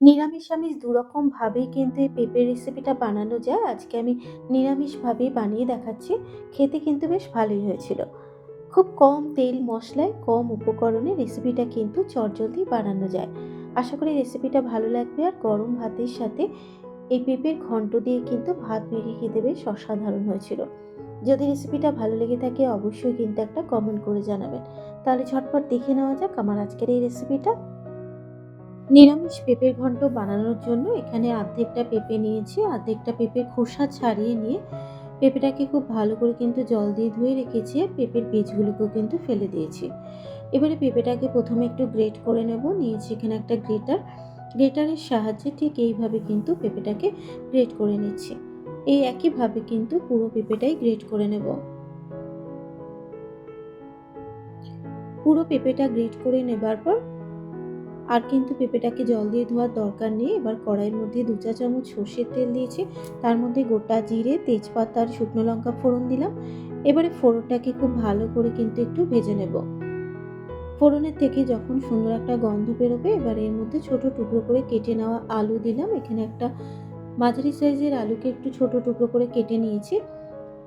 নিরামিষ আমিষ দুরকমভাবেই কিন্তু এই পেঁপের রেসিপিটা বানানো যায়। আজকে আমি নিরামিষভাবেই বানিয়ে দেখাচ্ছি। খেতে কিন্তু বেশ ভালোই হয়েছিল। খুব কম তেল মশলায়, কম উপকরণে রেসিপিটা কিন্তু চটজলদি বানানো যায়। আশা করি রেসিপিটা ভালো লাগবে আর গরম ভাতের সাথে এই পেঁপের ঘন্ট দিয়ে কিন্তু ভাত মেখে খেতে বেশ অসাধারণ হয়েছিল। যদি রেসিপিটা ভালো লেগে থাকে অবশ্যই কিন্তু একটা কমেন্ট করে জানাবেন। তাহলে ঝটপট দেখে নেওয়া যাক আমার আজকের এই রেসিপিটা। নিরামিষ পেঁপের ঘন্ট বানানোর জন্য এখানে অর্ধেকটা পেঁপে নিয়েছি অর্ধেকটা পেঁপে খোসা ছাড়িয়ে নিয়ে পেঁপেটাকে খুব ভালো করে কিন্তু জল দিয়ে ধুয়ে রেখেছি পেঁপের বীজগুলোকেও কিন্তু ফেলে দিয়েছি। এবারে পেঁপেটাকে প্রথমে একটু গ্রেট করে নেব, নিয়েছি এখানে একটা গ্রেটার। গ্রেটারের সাহায্যে ঠিক এইভাবে কিন্তু পেঁপেটাকে গ্রেট করে নিচ্ছি। এই একইভাবে কিন্তু পুরো পেঁপেটাই গ্রেট করে নেব। পুরো পেঁপেটা গ্রেট করে নেবার পর আর কিন্তু পেঁপেটাকে জল দিয়ে ধোয়ার দরকার নেই। এবার কড়াইয়ের মধ্যে দু চা চামচ সর্ষের তেল দিয়েছি। তার মধ্যে গোটা জিরে, তেজপাতা আর শুকনো লঙ্কা ফোড়ন দিলাম। এবারে ফোড়নটাকে খুব ভালো করে কিন্তু একটু ভেজে নেব। ফোড়নের থেকে যখন সুন্দর একটা গন্ধ বেরোবে, এবার এর মধ্যে ছোট টুকরো করে কেটে নেওয়া আলু দিলাম। এখানে একটা মাঝারি সাইজের আলুকে একটু ছোট টুকরো করে কেটে নিয়েছি।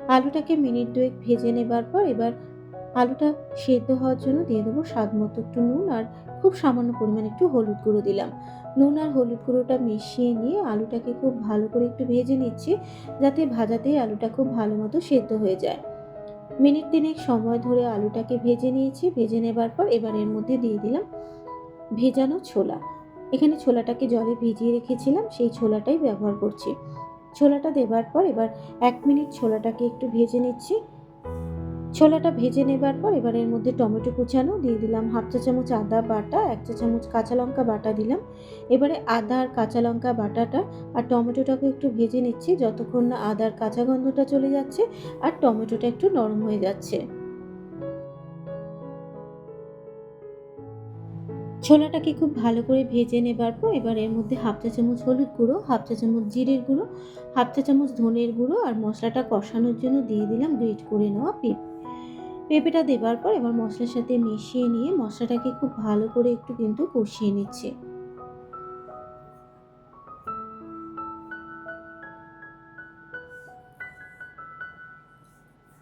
আলুটাকে মিনিট দুয়েক ভেজে নেবার পর এবার আলুটা সেদ্ধ হওয়ার জন্য দিয়ে দেবো স্বাদ মতো একটু নুন আর খুব সামান্য পরিমাণ একটু হলুদ গুঁড়ো দিলাম। নুন আর হলুদ গুঁড়োটা মিশিয়ে নিয়ে আলুটাকে খুব ভালো করে একটু ভেজে নিচ্ছি যাতে ভাজাতেই আলুটা খুব ভালো মতো সেদ্ধ হয়ে যায়। মিনিট তিনেক সময় ধরে আলুটাকে ভেজে নিয়েছি, ভেজে নেবার পর এবার এর মধ্যে দিয়ে দিলাম ভেজানো ছোলা। এখানে ছোলাটাকে জলে ভিজিয়ে রেখেছিলাম, সেই ছোলাটাই ব্যবহার করছি। ছোলাটা দেবার পর এবার এক মিনিট ছোলাটাকে একটু ভেজে নিচ্ছি। ছোলাটা ভেজে নেবার পর এবার এর মধ্যে টমেটো কুচানো দিয়ে দিলাম হাফ চা চামচ আদা বাটা, এক চা চামচ কাঁচা লঙ্কা বাটা দিলাম। এবারে আদা আর কাঁচা লঙ্কা বাটাটা আর টমেটোটাকে একটু ভেজে নিচ্ছি যতক্ষণ না আদার কাঁচা গন্ধটা চলে যাচ্ছে আর টমেটোটা একটু নরম হয়ে যাচ্ছে। ছোলাটাকে খুব ভালো করে ভেজে নেবার পর এবার এর মধ্যে হাফ চা চামচ হলুদ গুঁড়ো, হাফ চা চামচ জিরের গুঁড়ো, হাফ চা চামচ ধনের গুঁড়ো আর মশলাটা কষানোর জন্য দিয়ে দিলাম গ্রেট করে নেওয়া পেঁপে। পেঁপেটা দেবার পর এবার মশলার সাথে মিশিয়ে নিয়ে মশলাটাকে খুব ভালো করে একটু কিন্তু কষিয়ে নিচ্ছে।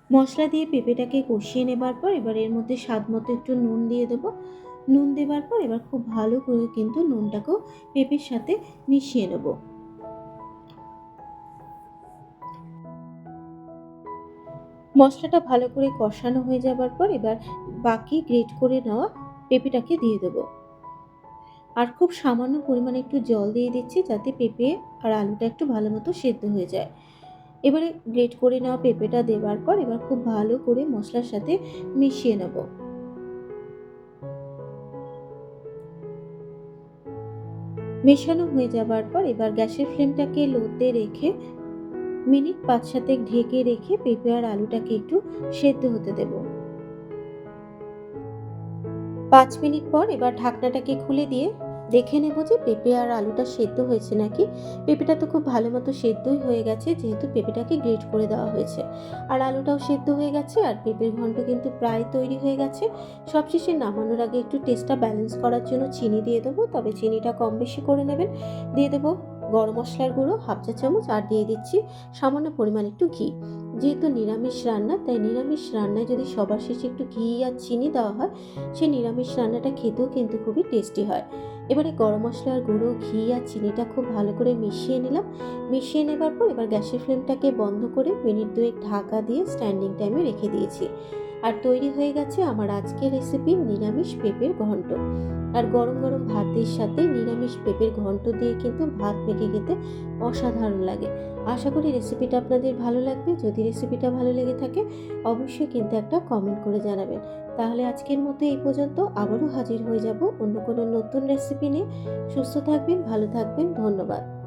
মশলা দিয়ে পেঁপেটাকে কষিয়ে নেবার পর এবার এর মধ্যে স্বাদ মতো একটু নুন দিয়ে দেবো। নুন দেবার পর এবার খুব ভালো করে কিন্তু নুনটাকেও পেঁপের সাথে মিশিয়ে নেব। মশলাটা ভালো করে কষানো হয়ে যাবার পর এবার বাকি গ্রেট করে নেওয়া পেঁপেটাকে দিয়ে দেবো। আর খুব সামান্য পরিমাণে একটু জল দিয়ে দিচ্ছি যাতে পেঁপে আর আলুটা একটু ভালো মতো সেদ্ধ হয়ে যায়। এবারে গ্রেট করে নেওয়া পেঁপেটা দেবার পর এবার খুব ভালো করে মশলার সাথে মিশিয়ে নেব। মেশানো হয়ে যাবার পর এবার গ্যাসের ফ্লেমটাকে লোতে রেখে মিনিট পাঁচ সাতেক ঢেকে রেখে পেঁপে আর আলুটাকে একটু সেদ্ধ হতে দেব। পাঁচ মিনিট পর এবার ঢাকনাটাকে খুলে দিয়ে দেখে নেব যে পেঁপে আর আলুটা সেদ্ধ হয়েছে নাকি। পেঁপেটা তো খুব ভালো মতো সেদ্ধই হয়ে গেছে, যেহেতু পেঁপেটাকে গ্রেট করে দেওয়া হয়েছে। আর আলুটাও সেদ্ধ হয়ে গেছে, আর পেঁপের ঘন্ট কিন্তু প্রায় তৈরি হয়ে গেছে। সবশেষে নামানোর আগে একটু টেস্টটা ব্যালেন্স করার জন্য চিনি দিয়ে দেবো, তবে চিনিটা কম বেশি করে নেবেন। দিয়ে দেবো গরম মশলার গুঁড়ো, হাফ চা চামচ, আর দিয়ে দিচ্ছি সামান্য পরিমাণ একটু ঘি। যেহেতু নিরামিষ রান্না, তাই নিরামিষ রান্নায় যদি সবার শেষে একটু ঘি আর চিনি দেওয়া হয়, সেই নিরামিষ রান্নাটা খেতেও কিন্তু খুবই টেস্টি হয়। এবারে গরম মশলার গুঁড়ো, ঘি আর চিনিটা খুব ভালো করে মিশিয়ে নিলাম। মিশিয়ে নেবার পর এবার গ্যাসের ফ্লেমটাকে বন্ধ করে মিনিট দুয়েক ঢাকা দিয়ে স্ট্যান্ডিং টাইমে রেখে দিয়েছি। আর তৈরি হয়ে গেছে আমার আজকের রেসিপি নিরামিষ পেঁপের ঘন্ট। আর গরম গরম ভাতের সাথে নিরামিষ পেঁপের ঘন্ট দিয়ে কিন্তু ভাত মেখে খেতে অসাধারণ লাগে। আশা করি রেসিপিটা আপনাদের ভালো লাগবে। যদি রেসিপিটা ভালো লেগে থাকে, অবশ্যই কিন্তু একটা কমেন্ট করে জানাবেন। তাহলে আজকের মতো এই পর্যন্ত আবারও হাজির হয়ে যাব অন্য কোনো নতুন রেসিপি নিয়ে। সুস্থ থাকবেন, ভালো থাকবেন, ধন্যবাদ।